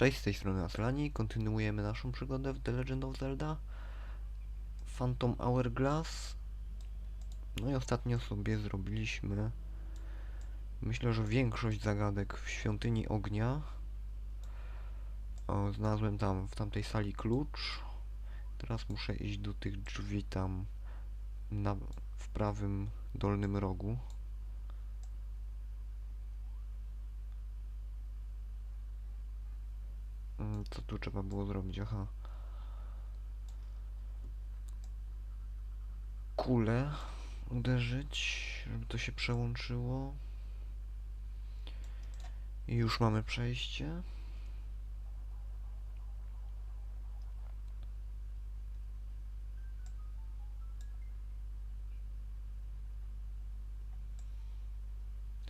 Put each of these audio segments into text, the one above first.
Cześć, z tej strony Aslani. Kontynuujemy naszą przygodę w The Legend of Zelda. Phantom Hourglass. No i ostatnio sobie zrobiliśmy, myślę, że większość zagadek w Świątyni Ognia. O, znalazłem tam, w tamtej sali klucz. Teraz muszę iść do tych drzwi tam na, w prawym dolnym rogu. Co tu trzeba było zrobić? Aha. Kulę uderzyć, żeby to się przełączyło. I już mamy przejście.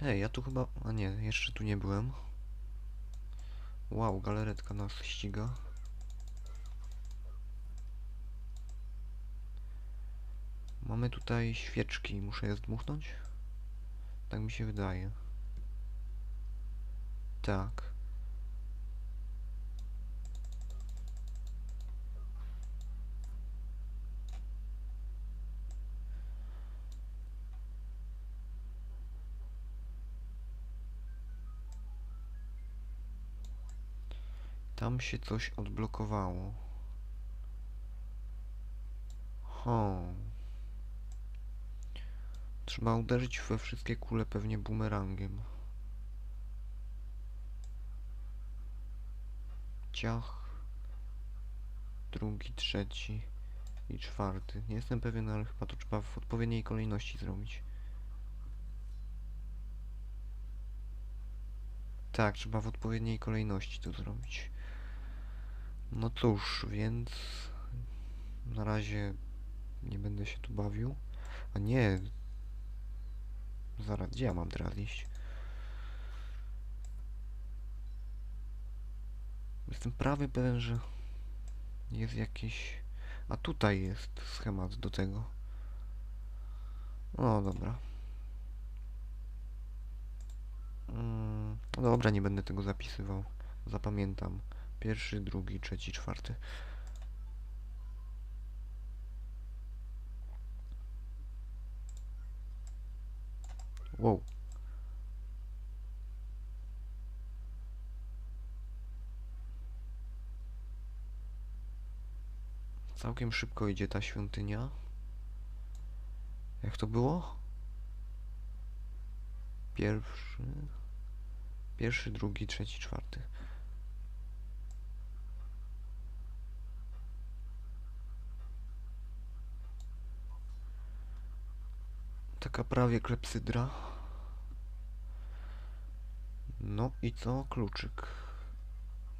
Hej, ja tu chyba... A nie, jeszcze tu nie byłem. Wow, galaretka nas ściga. Mamy tutaj świeczki, muszę je zdmuchnąć? Tak mi się wydaje. Tak. Tam się coś odblokowało. Ho. Trzeba uderzyć we wszystkie kule pewnie bumerangiem. Ciach. Drugi, trzeci i czwarty. Nie jestem pewien, ale chyba to trzeba w odpowiedniej kolejności zrobić. Tak, trzeba w odpowiedniej kolejności to zrobić. No cóż, więc na razie nie będę się tu bawił. A nie. Zaraz, gdzie ja mam teraz iść? Jestem prawie pewien, że jest jakieś... A tutaj jest schemat do tego. No dobra. Mm, no dobra, nie będę tego zapisywał. Zapamiętam. Pierwszy, drugi, trzeci, czwarty. Wow. Całkiem szybko idzie ta świątynia. Jak to było? Pierwszy... Pierwszy, drugi, trzeci, czwarty. Taka prawie klepsydra. No i co? Kluczyk.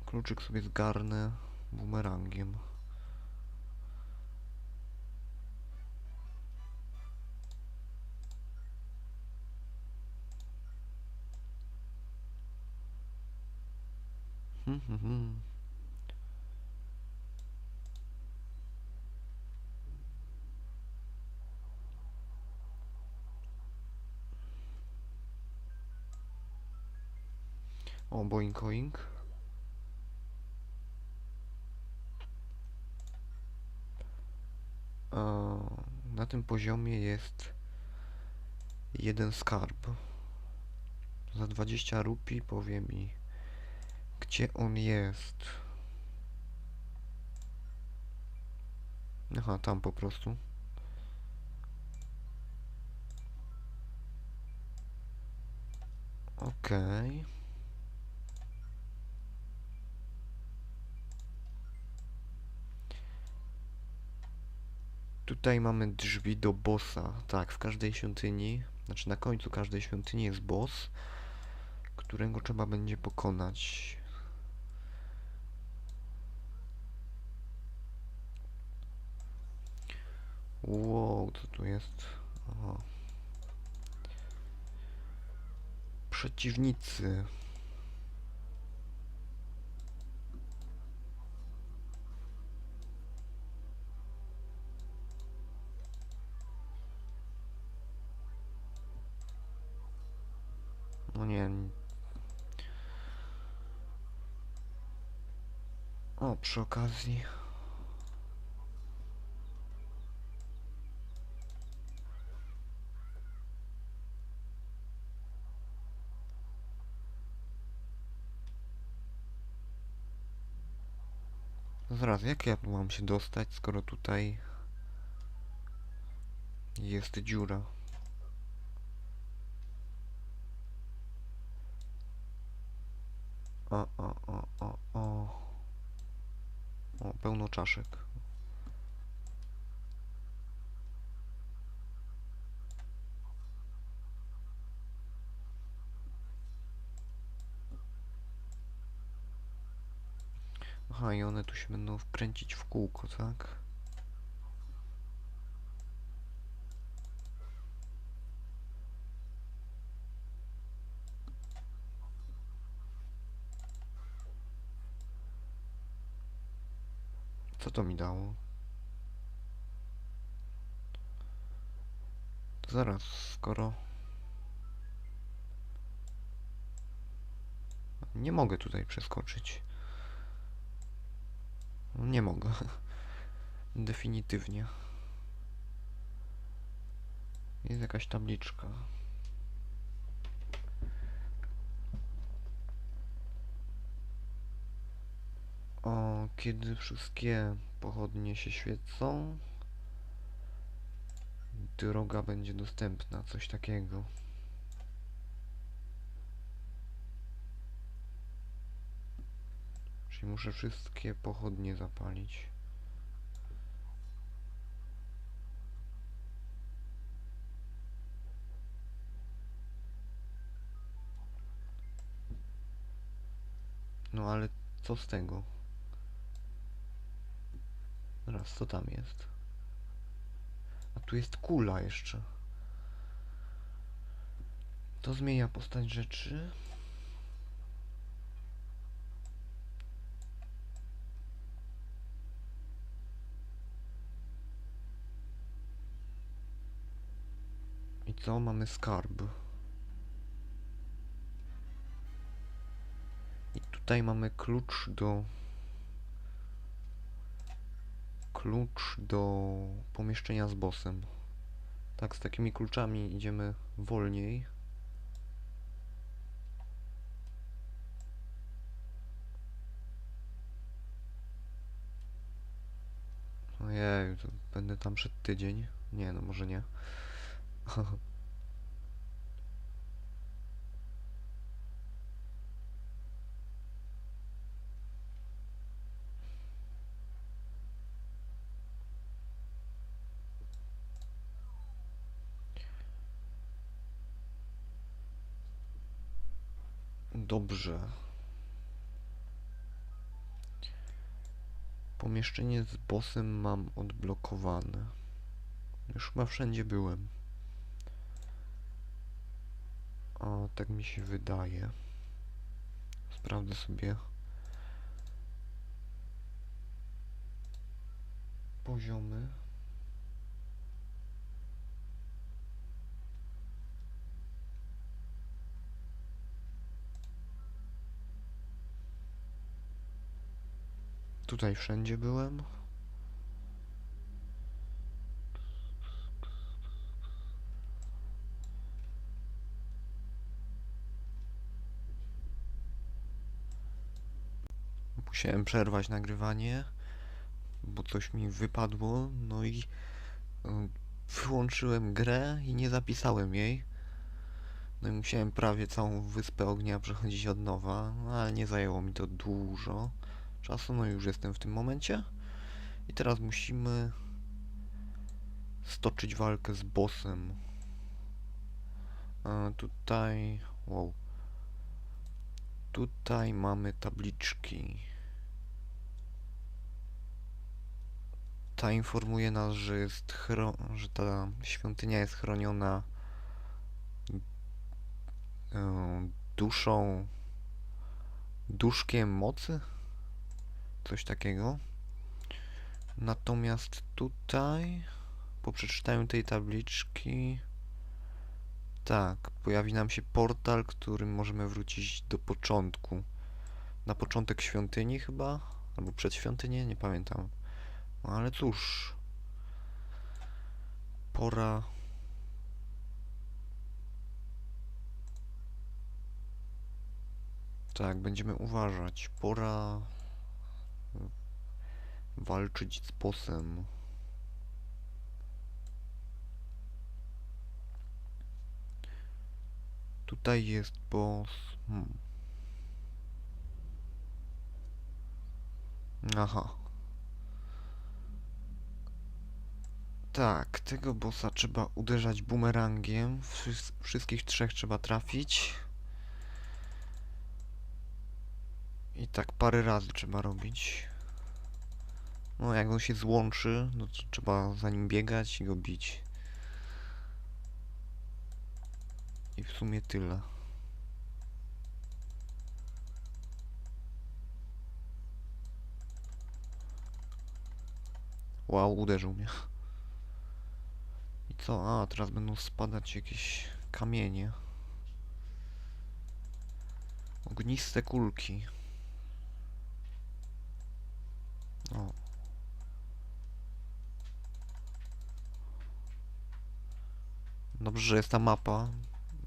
Kluczyk sobie zgarnę bumerangiem. Hmm, hmm, hmm. O, boing oing. A, na tym poziomie jest jeden skarb. Za 20 rupii powie mi, gdzie on jest. Aha, tam po prostu. Okej. Tutaj mamy drzwi do bossa. Tak, w każdej świątyni, znaczy na końcu każdej świątyni jest boss, którego trzeba będzie pokonać. Wow, co tu jest? Aha. Przeciwnicy. No nie. O, przy okazji. Zaraz, jak ja mam się dostać, skoro tutaj jest dziura? O, o, o, o, o. O, pełno czaszek. Aha, i one tu się będą wkręcić w kółko, tak? Co to mi dało? To zaraz, skoro... Nie mogę tutaj przeskoczyć. No, Nie mogę. Definitywnie. Jest jakaś tabliczka. O, kiedy wszystkie pochodnie się świecą, droga będzie dostępna, coś takiego. Czyli muszę wszystkie pochodnie zapalić. No ale co z tego? Raz, co tam jest? A tu jest kula jeszcze. To zmienia postać rzeczy. I co? Mamy skarb. I tutaj mamy klucz do... Klucz do pomieszczenia z bossem. Tak, z takimi kluczami idziemy wolniej. Ojej, będę tam przed tydzień. Nie, no może nie. Dobrze. Pomieszczenie z bossem mam odblokowane. Już chyba wszędzie byłem. O, tak mi się wydaje. Sprawdzę sobie poziomy. Tutaj wszędzie byłem. Musiałem przerwać nagrywanie, bo coś mi wypadło, no i y, wyłączyłem grę i nie zapisałem jej. No i musiałem prawie całą Wyspę Ognia przechodzić od nowa, no ale nie zajęło mi to dużo czasu, no już jestem w tym momencie. I teraz musimy stoczyć walkę z bossem. A tutaj... Wow. Tutaj mamy tabliczki. Ta informuje nas, że jest że ta świątynia jest chroniona e, duszą duszkiem mocy? Coś takiego. Natomiast tutaj po przeczytaniu tej tabliczki tak, pojawi nam się portal, którym możemy wrócić do początku. Na początek świątyni chyba, Albo przed świątynię, nie pamiętam. No ale cóż. Pora. Tak, będziemy uważać. Pora walczyć z bossem. Tutaj jest boss. Hmm. Aha. Tak, tego bossa trzeba uderzać bumerangiem. Wszys- wszystkich trzech trzeba trafić. I tak parę razy trzeba robić. No, jak on się złączy, no to trzeba za nim biegać i go bić. I w sumie tyle. Wow, uderzył mnie. I co? A, teraz będą spadać jakieś kamienie. Ogniste kulki. Dobrze, że jest ta mapa.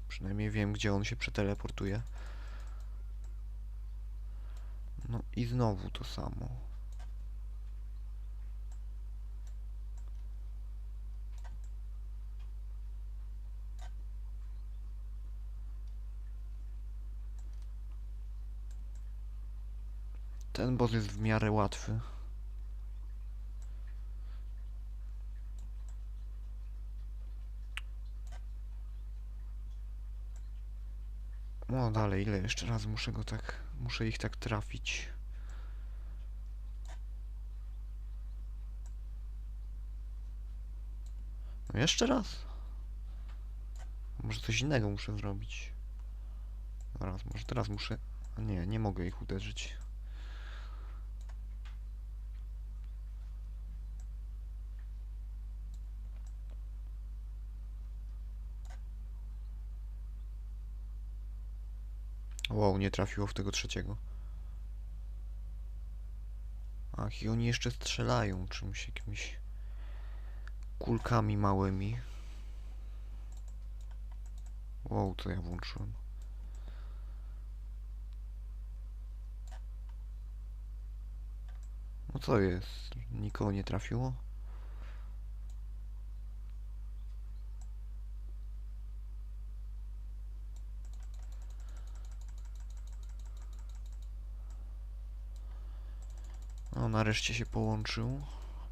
Przynajmniej wiem, gdzie on się przeteleportuje. No i znowu to samo. Ten boss jest w miarę łatwy. No dalej, ile jeszcze raz muszę go tak, muszę ich tak trafić. No jeszcze raz. Może coś innego muszę zrobić. Raz, może teraz muszę... Nie, nie mogę ich uderzyć. Wow, nie trafiło w tego trzeciego. Ach, i oni jeszcze strzelają czymś, jakimiś kulkami małymi. Wow, co ja włączyłem? No co jest? Nikogo nie trafiło? No, nareszcie się połączył.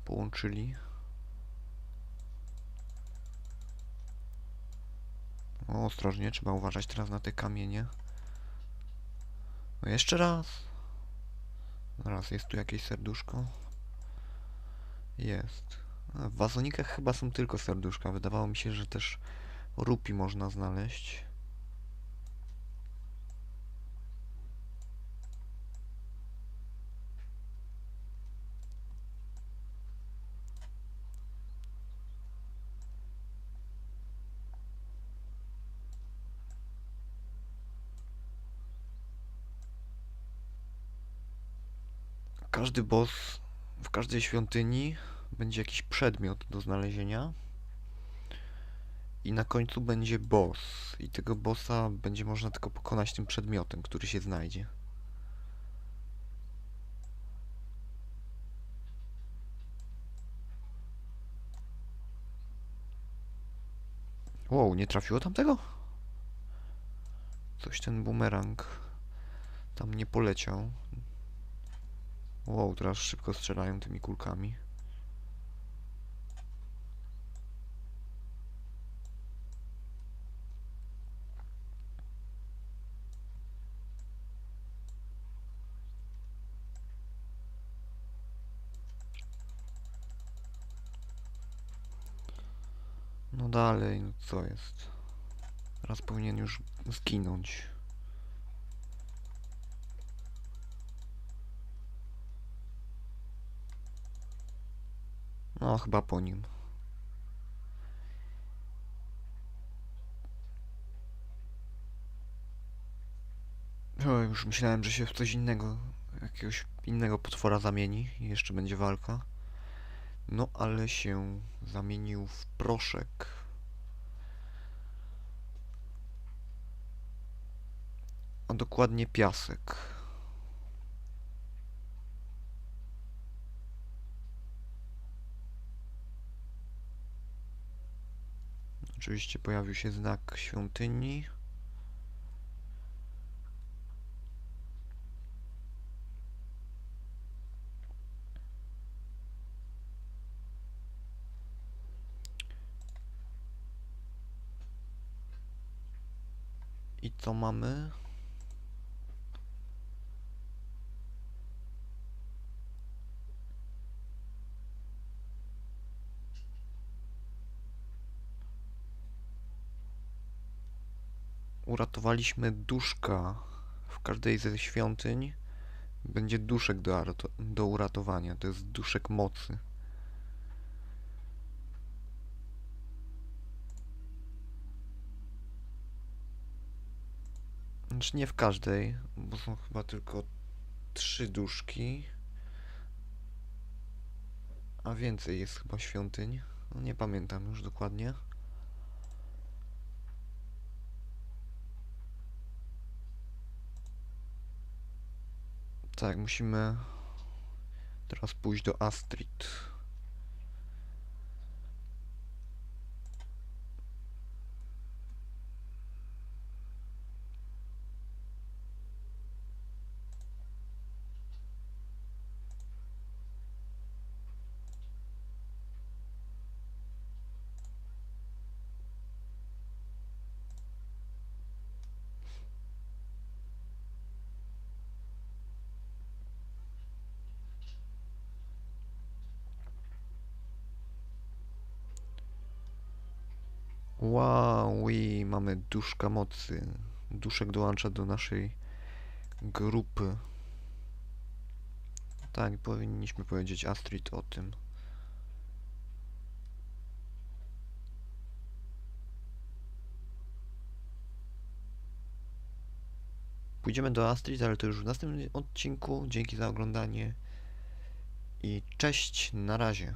Połączyli. O, ostrożnie, trzeba uważać teraz na te kamienie. No jeszcze raz. Raz, jest tu jakieś serduszko? Jest. W wazonikach chyba są tylko serduszka. Wydawało mi się, że też rupi można znaleźć. Każdy boss w każdej świątyni będzie jakiś przedmiot do znalezienia. I na końcu będzie boss. I tego bossa będzie można tylko pokonać tym przedmiotem, który się znajdzie. Wow, nie trafiło tamtego? Coś ten bumerang tam nie poleciał. Wow, teraz szybko strzelają tymi kulkami. No dalej, no co jest? Teraz powinien już zginąć. No, chyba po nim. O, już myślałem, że się w coś innego, jak jakiegoś innego potwora zamieni i jeszcze będzie walka. No ale się zamienił w proszek. A dokładnie piasek. Oczywiście pojawił się znak świątyni. I co mamy? Uratowaliśmy duszka. W każdej ze świątyń będzie duszek do, do uratowania. To jest duszek mocy. Znaczy nie w każdej, bo są chyba tylko trzy duszki. A więcej jest chyba świątyń. No nie pamiętam już dokładnie. Tak, musimy teraz pójść do Astrid. Wow, i mamy duszka mocy. Duszek dołącza do naszej grupy. Tak, powinniśmy powiedzieć Astrid o tym. Pójdziemy do Astrid, ale to już w następnym odcinku. Dzięki za oglądanie i cześć, na razie.